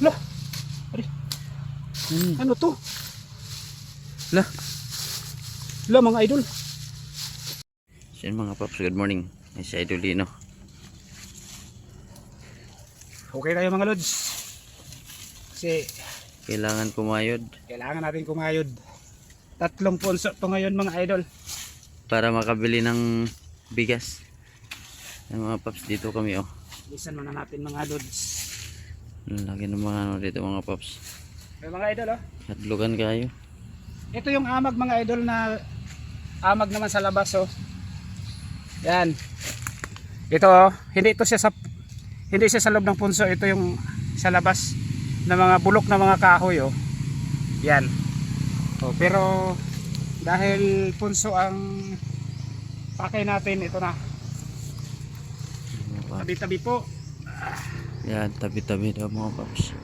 Lah, Hmm. ano to? Lah. Lah mga idol. Yun mga paps, good morning. Si Idolino. Okay kayo mga lods. Kasi Kailangan kumayod kailangan natin kumayod. Tatlong punso to ngayon mga idol. para makabili ng bigas. Yung mga paps, dito kami oh. Lisan muna natin mga lods. Ang Laki ng mga ano dito mga paps. May mga idol oh. Hadlugan kayo. Ito yung amag mga idol na amag naman sa labas oh. Yan. Ito oh, hindi ito siya sa hindi siya sa loob ng punso, ito yung sa labas na mga bulok na mga kahoy oh. Yan. Oh, pero dahil punso ang pakay natin, ito na. Tabi-tabi po. Yan, tabi-tabi daw mga paps.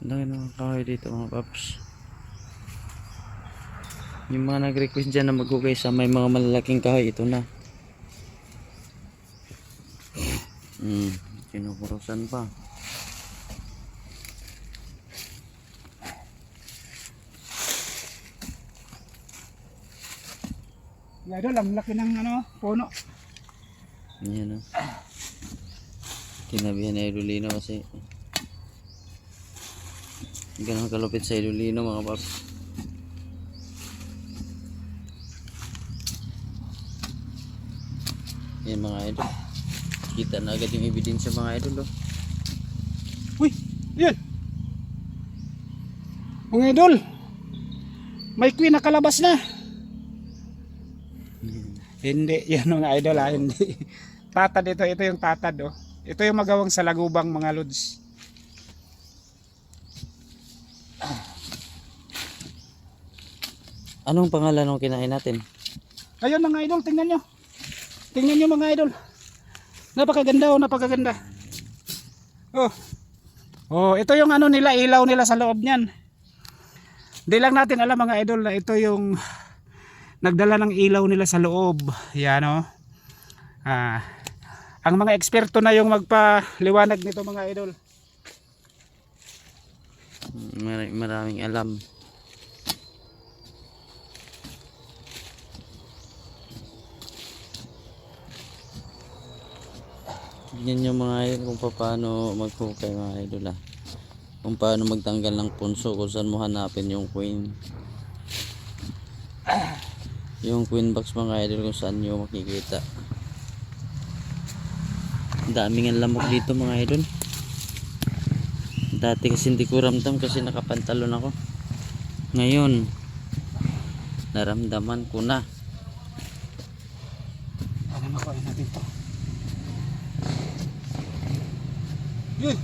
Ang laki ng kahoy dito mga paps. Yung mga nag-request dyan na magugay sa may mga malalaking kahoy, ito na. Hmm, kinukurusan pa. Idol, ang laki ng ano, puno. Yan o. Tinabihan na Idolino kasi ganun kalupit sa Idolino mga paps. Yan mga idol. Kita na agad yung ebidensya mga idol oh. Uy, yan. Mga idol, may queen na kalabas na. Hindi, yan mga idol ha, hindi. Tatad ito, ito yung tatad oh. Ito yung magawang sa lagubang mga lods. Anong pangalan ng kinain natin? Ayun mga idol, tingnan nyo. Tingnan nyo mga idol. Napakaganda oh, napakaganda. Oh. Oh, ito yung ano nila, ilaw nila sa loob niyan. Hindi lang natin alam mga idol na ito yung nagdala ng ilaw nila sa loob. Yan oh. Ah, ang mga eksperto na yung magpaliwanag nito mga idol. Mar- maraming alam. Yan yung mga idol kung paano maghukay mga idol ah. Kung paano magtanggal ng punso, kung saan mo hanapin yung queen. Yung queen box mga idol kung saan nyo makikita. Daming ang lamok dito mga idol. Dati kasi hindi ko ramdam kasi nakapantalon ako. Ngayon, naramdaman ko na. Ano makuha natin to? Yun.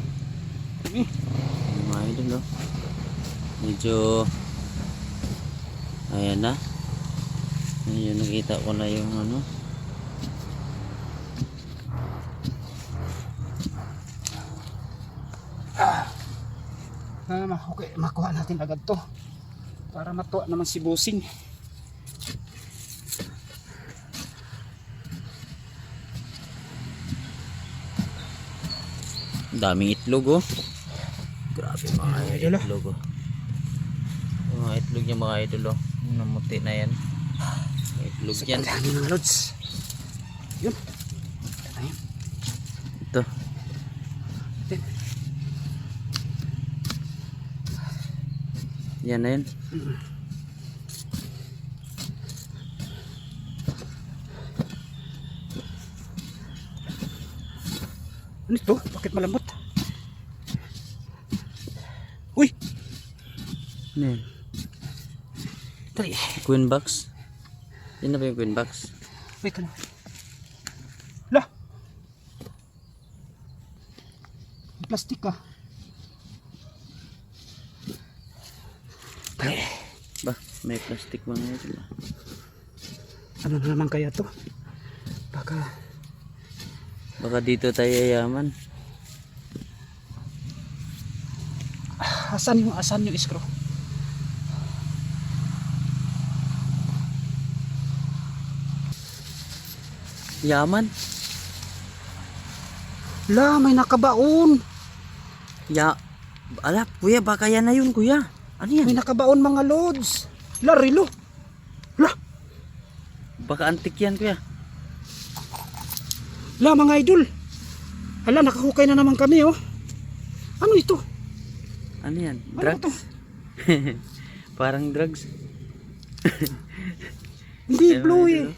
Mga idol oh. Medyo ayan na. Ayun nakita ko na yung ano. Ah, ma- okay, makuha natin agad to. Para matuwa naman si Busing. Daming itlog oh. Grabe mga idol, itlog oh. Mga itlog niya mga idol oh. Namuti na yan. Mga Itlog yan. Yun. Ayun. Ito. Yan na yan. Ano ito? Bakit malambot? Uy! Ano yan? Dali. Queen box? Yan na ba yung queen box? Wait ka na. La! May Plastic ka. Ba, may plastic mga idol ah. Ano na naman kaya to? Baka... Baka dito tayo yayaman. Asan yung asan yung screw? Yaman? La, may nakabaon. Ya, ala, kuya, baka yan na yun, kuya. Ano yan? May nakabaon mga lods. La, rilo. La, Baka antik yan, kuya. la mga idol. Hala, nakahukay na naman kami oh. Ano ito? Ano yan? Ano Drugs? to? Parang drugs. Hindi, Ewan, blue idol, eh.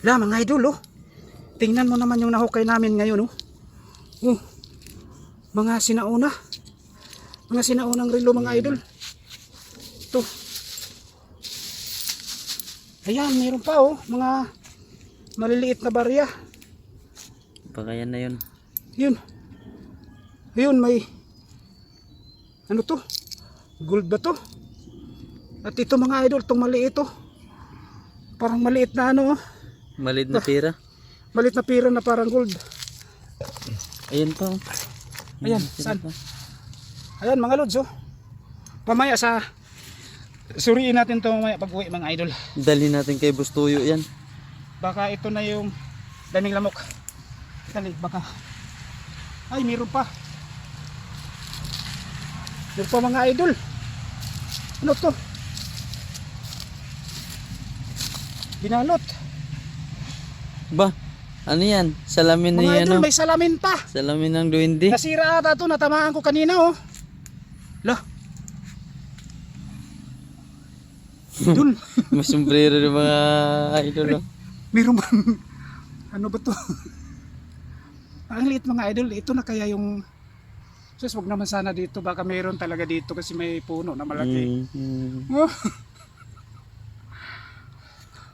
La, mga idol oh. Tingnan mo naman yung nahukay namin ngayon oh. Oh. Mga sinauna. Mga sinaunang relo mga idol. Ito. Ayan, mayroon pa oh. Mga maliliit na barya. Baka yan na yun. Yun. Ayun, may ano to? Gold ba to? At ito mga idol, itong maliit oh. Parang maliit na ano oh. Malid na pera. Maliit na pira na parang gold. Ayan pa, oh. Ayan, saan? Ayan mga lods oh. Pamaya sa suriin natin to mamaya pag uwi mga idol. Dali natin kay Bustuyo yan. Baka ito na yung daming lamok. Dali, baka. Ay, meron pa. Meron pa mga idol. Ano to? Binalot. Ba, ano yan? Salamin ni Mga idol, ano? may salamin pa. Salamin ng duwende. Nasira ata to, natamaan ko kanina oh. Lah. Idol, May sombrero ng mga idol. oh. meron bang ano ba to? Ang liit mga idol, ito na kaya yung Sus, wag naman sana dito, baka meron talaga dito kasi may puno na malaki. Mm, mm. Oh.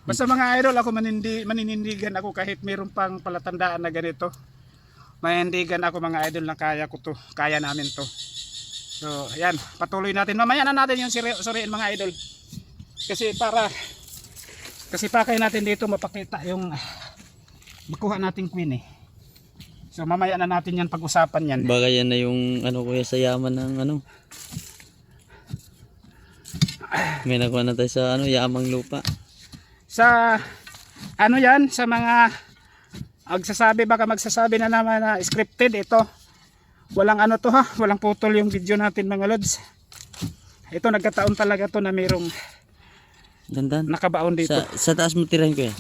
Basta mga idol, ako manindi, maninindigan ako kahit meron pang palatandaan na ganito. Manindigan ako mga idol na kaya ko to, kaya namin to. So, ayan, patuloy natin. Mamaya na natin yung suri, suriin mga idol. Kasi para, kasi pakay natin dito mapakita yung makuha nating queen eh. So mamaya na natin yan pag-usapan yan. Baka yan na yung ano kuya sa yaman ng ano. May nakuha na tayo sa ano, yamang lupa. sa ano yan sa mga magsasabi baka magsasabi na naman na scripted ito walang ano to ha walang putol yung video natin mga lods ito nagkataon talaga to na mayroong Dandan. nakabaon dito Sa, sa taas mo tirahin kuya.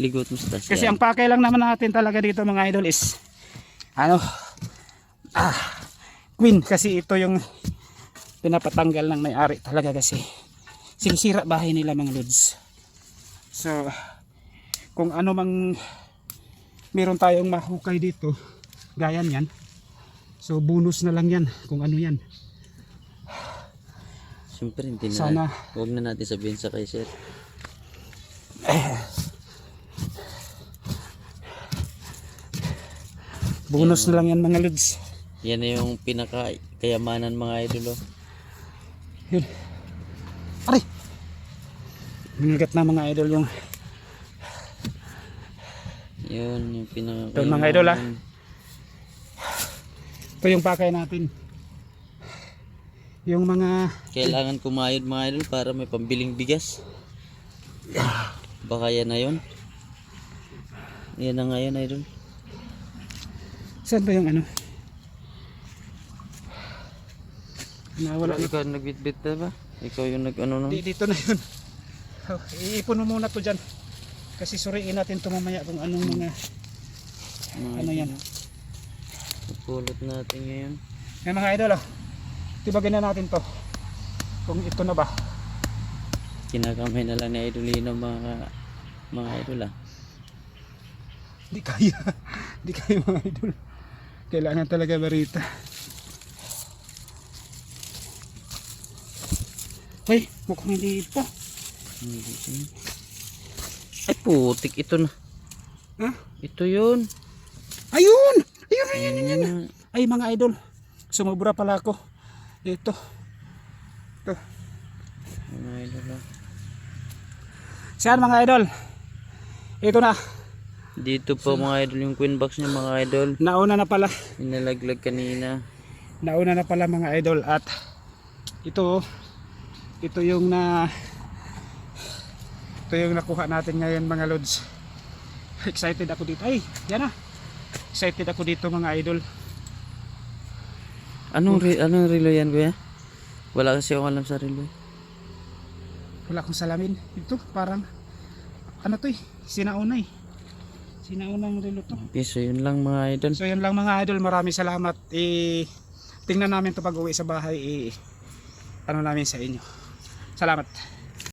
Ligot mo sa taas. kasi yan. ang pakay lang naman natin talaga dito mga idol is ano ah queen kasi ito yung pinapatanggal ng may-ari talaga kasi sinisira bahay nila mga lods so kung ano mang meron tayong mahukay dito gaya yan so bonus na lang yan kung ano yan Siyempre, hindi na. Sana. Huwag na natin sabihin sa kay sir. bonus na lang yan mga lods Yan na yung pinaka kayamanan mga idol. Oh. yun aray Minagat na mga idol yung Yun, yung pinaka Yun, mga idol, ah. ito yung pakay natin yung mga Kailangan kumayod mga idol para may pambiling bigas. Baka yan na yun. Yan na nga yun idol. saan ba yung ano nawala na Ikaw nagbitbit na ba? Ikaw yung nag ano no? Di, dito na yun. Oh, iipon mo muna to dyan. Kasi suriin natin ito mamaya kung anong mga ano yan. Pulot natin ngayon. Yan mga idol oh. Tibagin na natin to. Kung ito na ba. Kinakamay na lang ni Idolino mga mga idol ah. Di kaya. Di kaya mga idol. Kailangan talaga barita. Ay, mukhang hindi pa. Ay putik ito na. Ha? Ito yun. Ayun! Ayun, ayun, ayun. Ayun. Ay mga idol. Sumubra pala ako. Ito. Ito. Mga idol. Saan mga idol? Ito na. Dito po mga idol yung queen box niya mga idol. Nauna na pala. Inalaglag kanina. Nauna na pala mga idol at ito ito yung na ito yung nakuha natin ngayon mga lods. Excited ako dito. Ay, yan na. Excited ako dito mga idol. Anong, re- anong relo yan kuya? Wala kasi akong alam sa relo. Wala akong salamin. Ito parang ano to eh, sinauna eh. Sinaunang relo to. Okay, so yun lang mga idol. So yan lang mga idol, maraming salamat. Eh, tingnan namin to pag uwi sa bahay. Eh, ano namin sa inyo. Salamat.